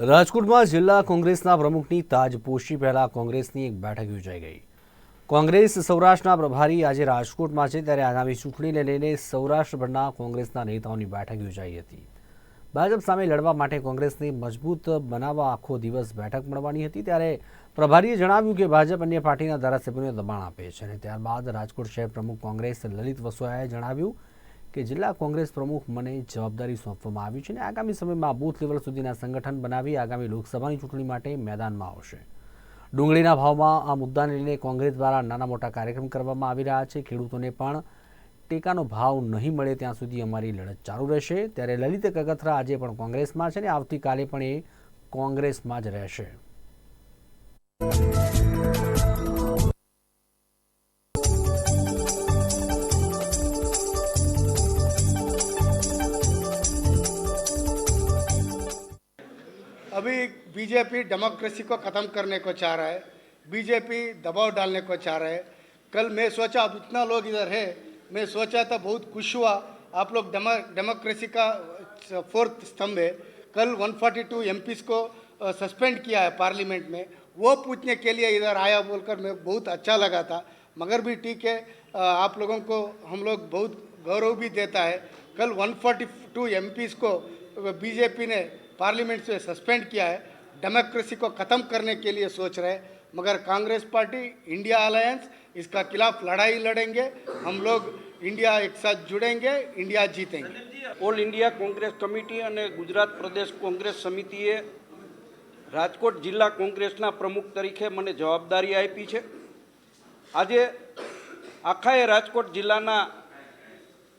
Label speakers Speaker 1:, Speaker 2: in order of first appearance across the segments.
Speaker 1: રાજકોટમાં જિલ્લા કોંગ્રેસના પ્રમુખની તાજપોશી પહેલા કોંગ્રેસની એક બેઠક યોજાઈ ગઈ. કોંગ્રેસ સૌરાષ્ટ્રના પ્રભારી આજે રાજકોટમાં છે, ત્યારે આગામી ચૂંટણીને લઈને સૌરાષ્ટ્રભરના કોંગ્રેસના નેતાઓની બેઠક યોજાઈ હતી. ભાજપ સામે લડવા માટે કોંગ્રેસને મજબૂત બનાવવા આખો દિવસ બેઠક મળવાની હતી, ત્યારે પ્રભારીએ જણાવ્યું કે ભાજપ અન્ય પાર્ટીના ધારાસભ્યોને દબાણ આપે છે અને ત્યારબાદ રાજકોટ શહેર પ્રમુખ કોંગ્રેસ લલિત વસોયાએ જણાવ્યું કે જિલ્લા કોંગ્રેસ પ્રમુખ મને જવાબદારી સોંપવામાં આવી છે અને આગામી સમયમાં બૂથ લેવલ સુધીના સંગઠન બનાવી આગામી લોકસભાની ચૂંટણી માટે મેદાનમાં આવશે. ડુંગળીના ભાવમાં આ મુદ્દાને લઈને કોંગ્રેસ દ્વારા નાના મોટા કાર્યક્રમ કરવામાં આવી રહ્યા છે. ખેડૂતોને પણ ટેકાનો ભાવ નહીં મળે ત્યાં સુધી અમારી લડત ચાલુ રહેશે. ત્યારે લલિત કગથરા આજે પણ કોંગ્રેસમાં છે અને આવતીકાલે પણ એ કોંગ્રેસમાં જ રહેશે.
Speaker 2: अभी बीजेपी डेमोक्रेसी को ख़त्म करने को चाह रहा है, बीजेपी दबाव डालने को चाह रहा है। कल मैं सोचा, अब इतना लोग इधर है, मैं सोचा था बहुत खुश हुआ। आप लोग डेमोक्रेसी का फोर्थ स्तंभ है। कल 142 एमपीस को सस्पेंड किया है पार्लियामेंट में। वो पूछने के लिए इधर आया बोलकर मैं बहुत अच्छा लगा था। मगर भी ठीक है आप लोगों को, हम लोग बहुत गौरव भी देता है। कल 142 एमपीस को बीजेपी ने पार्लियामेंट से सस्पेंड किया है डेमोक्रेसी को ख़त्म करने के लिए सोच रहे हैं मगर कांग्रेस पार्टी इंडिया अलायंस इसका खिलाफ लड़ाई लड़ेंगे हम लोग इंडिया एक साथ जुड़ेंगे इंडिया जीतेंगे
Speaker 3: ઓલ ઇન્ડિયા કોંગ્રેસ કમિટી અને ગુજરાત પ્રદેશ કોંગ્રેસ સમિતિએ રાજકોટ જિલ્લા કોંગ્રેસના પ્રમુખ તરીકે મને જવાબદારી આપી છે આજે આખાએ રાજકોટ જિલ્લાના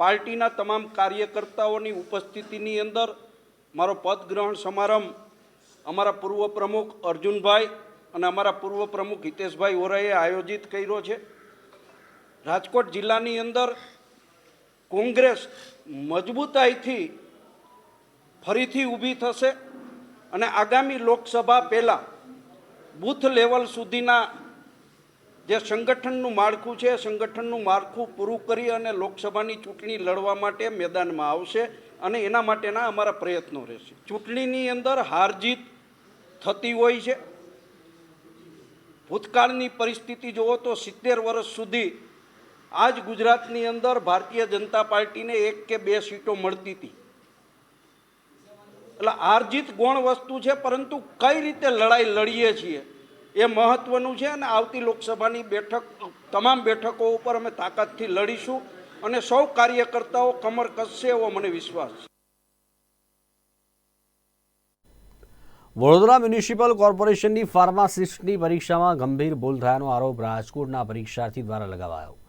Speaker 3: પાર્ટીના તમામ કાર્યકર્તાઓની ઉપસ્થિતિની અંદર મારો પદગ્રહણ સમારંભ અમારા પૂર્વ પ્રમુખ અર્જુનભાઈ અને અમારા પૂર્વ પ્રમુખ હિતેશભાઈ ઓરાએ આયોજિત કર્યો છે. રાજકોટ જિલ્લાની અંદર કોંગ્રેસ મજબૂતાઈથી ફરીથી ઊભી થશે અને આગામી લોકસભા પહેલાં બૂથ લેવલ સુધીના જે સંગઠનનું માળખું છે સંગઠનનું માળખું પૂરું કરી અને લોકસભાની ચૂંટણી લડવા માટે મેદાનમાં આવશે અને એના માટેના અમારા પ્રયત્નો રહેશે. ચૂંટણીની અંદર હાર જીત થતી હોય છે. ભૂતકાળની પરિસ્થિતિ જુઓ તો સિત્તેર વર્ષ સુધી આજ ગુજરાતની અંદર ભારતીય જનતા પાર્ટીને એક કે બે સીટો મળતી હતી. એટલે હાર જીત ગૌણ વસ્તુ છે, પરંતુ કઈ રીતે લડાઈ લડીએ છીએ? એ મહત્વનું છે અને આવતી લોકસભાની બેઠક, તમામ બેઠકો ઉપર અમે તાકાતથી લડીશું અને સૌ કાર્યકર્તાઓ કમર કસશે એવો મને વિશ્વાસ છે.
Speaker 1: વડોદરા મ્યુનિસિપલ કોર્પોરેશનની ફાર્માસિસ્ટની પરીક્ષામાં ગંભીર ભૂલ થયાનો આરોપ રાજકોટના પરીક્ષાર્થી દ્વારા લગાવાયો.